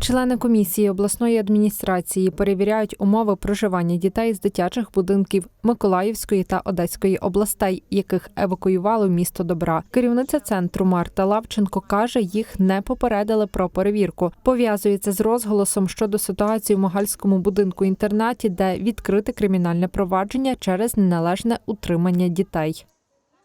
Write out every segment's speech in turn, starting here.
Члени комісії обласної адміністрації перевіряють умови проживання дітей з дитячих будинків Миколаївської та Одеської областей, яких евакуювали в місто Добра. Керівниця центру Марта Лавченко каже, їх не попередили про перевірку. Пов'язується з розголосом щодо ситуації в Могальському будинку інтернаті, де відкрите кримінальне провадження через неналежне утримання дітей.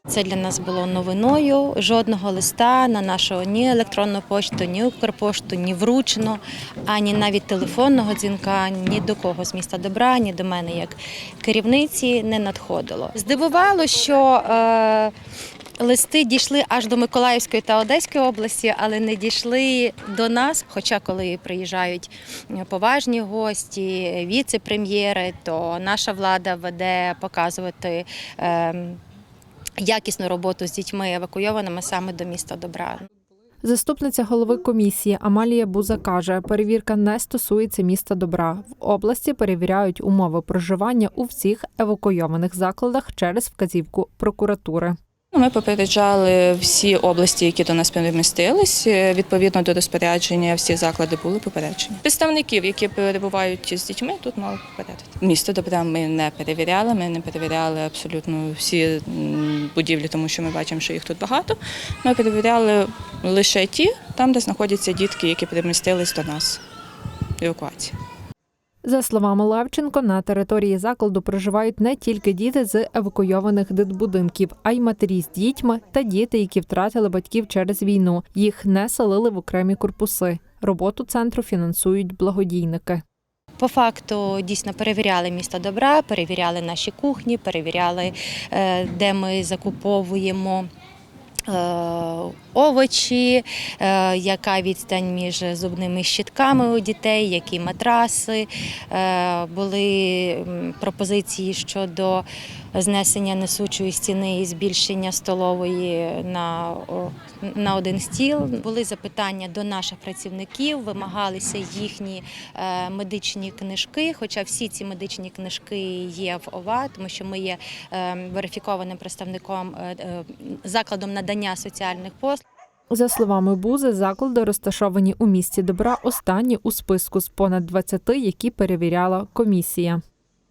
Це для нас було новиною. Жодного листа на нашу ні електронну пошту, ні Укрпошту, ні вручено, ані навіть телефонного дзвінка, ні до кого з міста добра, ні до мене як керівниці не надходило. Здивувало, що е, листи дійшли аж до Миколаївської та Одеської області, але не дійшли до нас. Хоча, коли приїжджають поважні гості, віце-прем'єри, то наша влада веде показувати. Е, якісну роботу з дітьми евакуйованими саме до міста Добра. Заступниця голови комісії Амалія Буза каже, перевірка не стосується міста Добра. В області перевіряють умови проживання у всіх евакуйованих закладах через вказівку прокуратури. Ну, Ми попереджали всі області, які до нас перемістились. Е, Відповідно до розпорядження, всі заклади були попереджені. Представників, які перебувають з дітьми, тут мали попередити. Місто добра ми не перевіряли. Ми не перевіряли абсолютно всі будівлі, тому що ми бачимо, що їх тут багато. Ми перевіряли лише ті, там, де знаходяться дітки, які перемістились до нас. Евакуації. За словами Левченко, на території закладу проживають не тільки діти з евакуйованих дитбудинків, а й матері з дітьми та діти, які втратили батьків через війну. Їх не селили в окремі корпуси. Роботу центру фінансують благодійники. По факту дійсно перевіряли місто добра, перевіряли наші кухні, перевіряли, е, де ми закуповуємо. Е, Овочі, е, яка відстань між зубними щітками у дітей, які матраси. Е, Були пропозиції щодо знесення несучої стіни і збільшення столової на, на один стіл. Були запитання до наших працівників, вимагалися їхні медичні книжки. Хоча всі ці медичні книжки є в ОВА, тому що ми є е, верифікованим представником закладом надання соціальних послуг. За словами Бузи, заклади розташовані у місті Добра останні у списку з понад 20, які перевіряла комісія.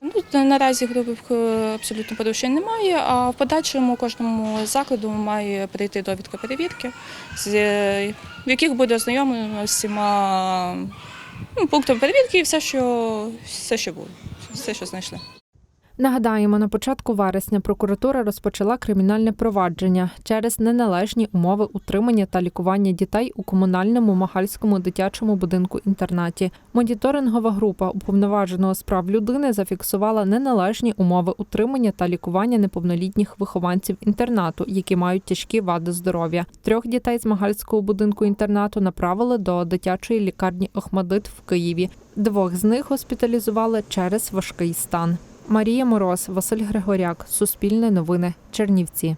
Ну, наразі грубих е, абсолютно порушень немає, а в подальшому кожному закладу має прийти довідка перевірки, е, в яких буде ознайомлено з всіма ну, пунктами перевірки і все, що, все, що було, все, що знайшли. Нагадаємо, на початку вересня прокуратура розпочала кримінальне провадження через неналежні умови утримання та лікування дітей у комунальному Махальському дитячому будинку інтернаті. Моніторингова група уповноваженого з прав людини зафіксувала неналежні умови утримання та лікування неповнолітніх вихованців інтернату, які мають тяжкі вади здоров'я. Трьох дітей з Магальського будинку інтернату направили до дитячої лікарні Охмадит в Києві. Двох з них госпіталізували через важкий стан. Марія Мороз, Василь Григоряк, Суспільне новини, Чернівці.